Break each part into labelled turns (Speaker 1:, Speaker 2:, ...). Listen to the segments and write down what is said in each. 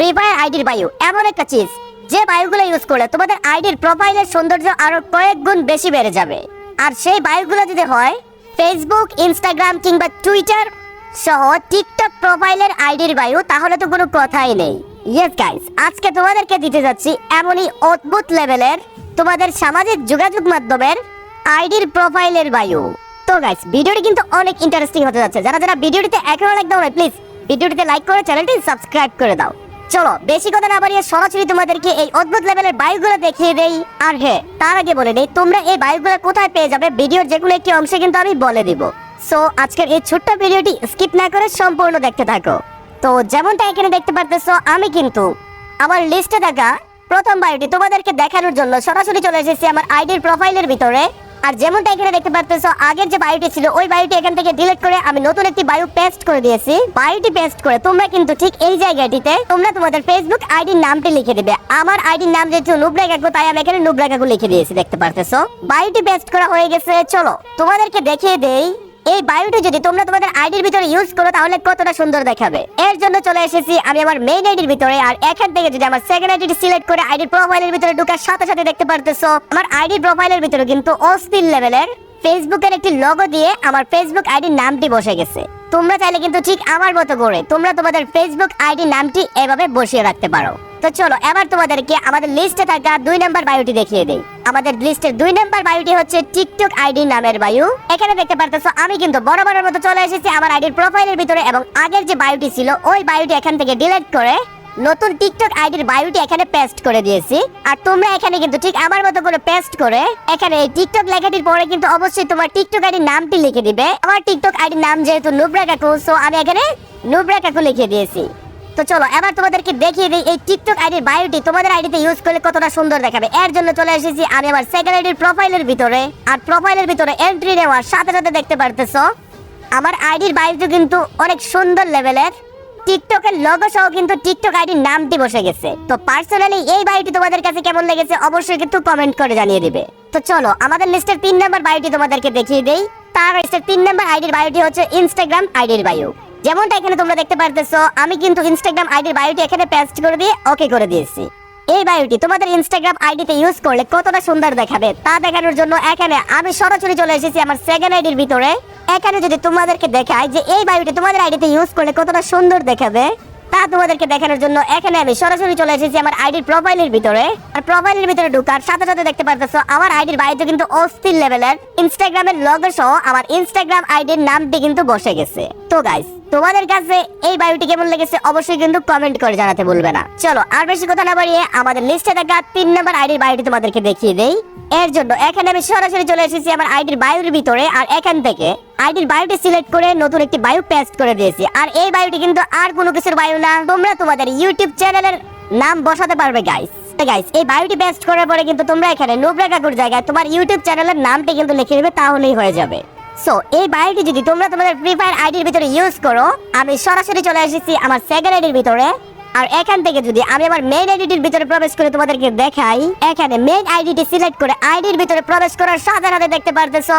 Speaker 1: Free fire আইডির বায়ু। এমন একটা চিজ যে বায়ুগুলো ইউজ করলে তোমাদের আইডির প্রোফাইলের সৌন্দর্য আরও কয়েক গুণ বেশি বেড়ে যাবে। আর সেই বায়ুগুলো যদি হয় ফেসবুক ইনস্টাগ্রাম কিংবা টুইটার সহ টিকটক প্রোফাইলের আইডির বায়ু, তাহলে তো কোনো কথাই নেই। ইয়েস গাইস আজকে তোমাদেরকে দিতে যাচ্ছি এমনই অদ্ভুত লেভেলের তোমাদের সামাজিক যোগাযোগ মাধ্যমের আইডির প্রোফাইলের বায়ু। তো গাইস ভিডিওটি কিন্তু অনেক ইন্টারেস্টিং হতে যাচ্ছে। যারা যারা ভিডিওটিতে লাইক দাও প্লিজ ভিডিওটিতে লাইক করে চ্যানেলটি সাবস্ক্রাইব করে দাও। চলো, বেশি কথা না বাড়িয়ে সরাসরি তোমাদেরকে এই অদ্ভুত লেভেলের বায়ুগুলো দেখিয়ে দেই। আর হ্যাঁ তার আগে বলে দেই, তোমরা এই বায়ুগুলো কোথায় পেয়ে যাবে? ভিডিওর যে কোনো একটি অংশে কিন্তু আমি বলে দিব। সো আজকের এই ছোট্ট ভিডিওটি স্কিপ না করে সম্পূর্ণ দেখতে থাকো। তো যেমনটা এখানে দেখতে পারতেছো, আমি কিন্তু আমার লিস্টে থাকা প্রথম বায়োটি তোমাদেরকে দেখানোর জন্য সরাসরি চলে এসেছি আমার আইডির প্রোফাইলের ভিতরে। আর যেমনটা এখানে দেখতে পারতেছো, আগের যে বায়োটি ছিল, ওই বায়োটি এখান থেকে ডিলিট করে আমি নতুন একটি বায়ো পেস্ট করে দিয়েছি। বায়োটি পেস্ট করে তোমরা কিন্তু ঠিক এই জায়গাটিতে তোমরা তোমাদের ফেসবুক আইডির নামটি লিখে দেবে। আমার আইডির নাম যেহেতু নুবরা কাকু, তাই আমি এখানে নুবরা কাকু লিখে দিয়েছি, দেখতে পারতেছো? বায়োটি পেস্ট করা হয়ে গেছে, চলো তোমাদেরকে দেখিয়ে দেই। এই বায়োটি যদি তোমরা তোমাদের আইডির ভিতরে ইউজ করো, তাহলে কতটা সুন্দর দেখাবে। এর জন্য চলে এসেছি আমি আমার মেইন আইডির ভিতরে, আর এখান থেকে যদি আমার সেকেন্ড আইডি সিলেক্ট করে আইডির প্রোফাইলের ভিতরে ঢোকার সাথে সাথে দেখতে পারতেছো, আমার আইডির প্রোফাইলের ভিতরে কিন্তু অস্থির লেভেলের ফেসবুকের একটি লগো দিয়ে আমার ফেসবুক আইডির নামটি বসে গেছে। তোমরা চাইলে কিন্তু ঠিক আমার মতো করে তোমরা তোমাদের ফেসবুক আইডি নামটি এভাবে বসিয়ে রাখতে পারো। তো চলো, এবার তোমাদেরকে আমাদের লিস্টে থাকা দুই নাম্বার বায়ুটি দেখিয়ে দেই। আমাদের লিস্টের দুই নাম্বার বায়ুটি হচ্ছে টিকটক আইডি নামের বায়ু। এখানে দেখতে পারতেছো, আমি কিন্তু বরাবরের মতো চলে এসেছি আমার আইডির প্রোফাইলের ভিতরে এবং আগের যে বায়ুটি ছিল, ওই বায়ুটি এখান থেকে ডিলিট করে নতুন টিকটক আইডির বায়োটি এখানে পেস্ট করে দিয়েছি। আর তোমরা এখানে কিন্তু ঠিক আমার মতো করে পেস্ট করে এখানে এই টিকটক লেখাটির পরে কিন্তু অবশ্যই তোমার টিকটক আইডির নামটি লিখে দিবে। আমার টিকটক আইডির নাম যেহেতু নুবরা কাকু সো আমি এখানে নুবরা কাকু লিখে দিয়েছি। তো চলো, এবার তোমাদেরকে দেখিয়ে দিই এই টিকটক আইডির বায়োটি তোমাদের আইডিতে ইউজ করলে কতটা সুন্দর দেখাবে। এর জন্য চলে এসেছি আমি আমার সেকেন্ড আইডির প্রোফাইলের ভিতরে। আর প্রোফাইলের ভিতরে এন্ট্রি নেওয়ার সাথে সাথে দেখতে পারতেছো, আমার আইডির বায়োটি কিন্তু অনেক সুন্দর লেভেলের টিকটকের লোগো সহ কিন্তু টিকটক আইডির নামটি বসে গেছে। তো পার্সোনালি এই বায়োটি তোমাদের কাছে কেমন লেগেছে অবশ্যই কিন্তু কমেন্ট করে জানিয়ে দিবে। তো চলো, আমাদের লিস্টের তিন নাম্বার বায়োটি তোমাদেরকে দেখিয়ে দেই। তার লিস্টের তিন নাম্বার আইডির বায়োটি হচ্ছে ইনস্টাগ্রাম আইডির বায়ো যেমনটা এখানে তোমরা দেখতে পারতেছো, আমি কিন্তু ইনস্টাগ্রাম আইডির বায়োটি এখানে পেস্ট করে দিয়ে ওকে করে দিয়েছি। এই বায়োটি তোমাদের ইনস্টাগ্রাম আইডিতে ইউজ করলে কতটা সুন্দর দেখাবে, তা দেখানোর জন্য এখানে আমি সরাসরি চলে এসেছি আমার সেকেন্ড আইডির ভিতরে। এখানে যদি তোমাদেরকে দেখায় যে এই বায়োটি তোমাদের আইডিতে ইউজ করলে কতটা সুন্দর দেখাবে, তা তোমাদেরকে দেখানোর জন্য এখানে আমি সরাসরি চলে এসেছি আমার আইডির প্রোফাইলের ভিতরে। আর প্রোফাইলের ভিতরে ঢুকার সাথে সাথে দেখতে পারতেছো, আমার আইডির বায়োতে কিন্তু অস্থির লেভেলের ইনস্টাগ্রামের লগো সহ আমার ইনস্টাগ্রাম আইডির নামটি কিন্তু বসে গেছে। তো গাইস তোমাদের কাছে এই বায়োটি কেমন লেগেছে অবশ্যই কিন্তু কমেন্ট করে জানাতে ভুলবে না। চলো, আর বেশি কথা না বাড়িয়ে আমাদের লিস্টে থাকা তিন নম্বর আইডির বায়োটি তোমাদেরকে দেখিয়ে দেই। এর জন্য এখানে আমি সরাসরি চলে এসেছি আমার আইডির বায়োর ভিতরে, আর এখান থেকে আইডির বায়োটি সিলেক্ট করে নতুন একটি বায়ো পেস্ট করে দিয়েছি। আর এই বায়োটি কিন্তু আর কোনো কিছুর বায়ো না। তোমরা তোমাদের ইউটিউব চ্যানেলের নাম বসাতে পারবে গাইস গাইস এই বায়োটি পেস্ট করার পরে কিন্তু তোমরা এখানে নুবরা কাকুর জায়গায় তোমার ইউটিউব চ্যানেলের নামটি কিন্তু লিখে দেবে, তাহলেই হয়ে যাবে। সো এই বায়োটি যদি তোমরা তোমাদের ফ্রি ফায়ার আইডির ভিতরে ইউজ করো, আমি সরাসরি চলে এসেছি আমার সেকেন্ড আইডির ভিতরে। আর এখান থেকে যদি আমি আমার মেইন আইডিটির ভিতরে প্রবেশ করে তোমাদেরকে দেখাই, এখানে মেইন আইডিটি সিলেক্ট করে আইডির ভিতরে প্রবেশ করার সাথে সাথে দেখতে পারতেছো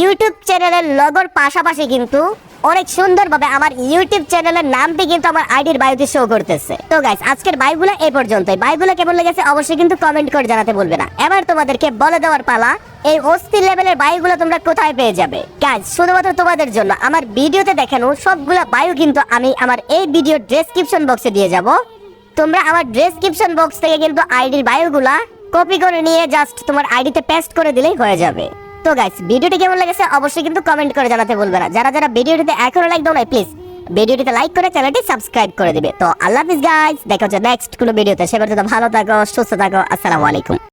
Speaker 1: ইউটিউব চ্যানেলের লগোর পাশাপাশি কিন্তু অনেক সুন্দরভাবে আমার ইউটিউব চ্যানেলের নামটি কিন্তু আমার আইডির বায়োতে শো করতেছে। তো গাইস আজকের বাইগুলো এই পর্যন্তই। বাইগুলো কেমন লেগেছে অবশ্যই কিন্তু কমেন্ট করে জানাতে বলবে না। এবার তোমাদেরকে বলে দেওয়ার পালা, এই অস্থির লেভেলের বায়ুগুলো তোমরা কোথায় পেয়ে যাবে? গাইস শুধুমাত্র তোমাদের জন্য আমার ভিডিওতে দেখানো সবগুলো বায়ু কিন্তু আমি আমার এই ভিডিও ডেসক্রিপশন বক্সে দিয়ে যাব। তোমরা আমার ডেসক্রিপশন বক্স থেকে কিন্তু আইডির বায়োগুলা কপি করে নিয়ে জাস্ট তোমার আইডিতে পেস্ট করে দিলেই হয়ে যাবে। তো গাইস ভিডিওটি কেমন লেগেছে অবশ্যই কিন্তু কমেন্ট করে জানাতে বলবে না। যারা যারা ভিডিওটিতে এখনও লাইক দাও না প্লিজ ভিডিওটিতে লাইক করে চ্যানেলটি সাবস্ক্রাইব করে দিবে। তো আল্লাহ হাফিজ গাইস দেখা হচ্ছে নেক্সট কোনো ভিডিওতে। সে পর্যন্ত ভালো থাকো, সুস্থ থাকো, আসসালামু আলাইকুম।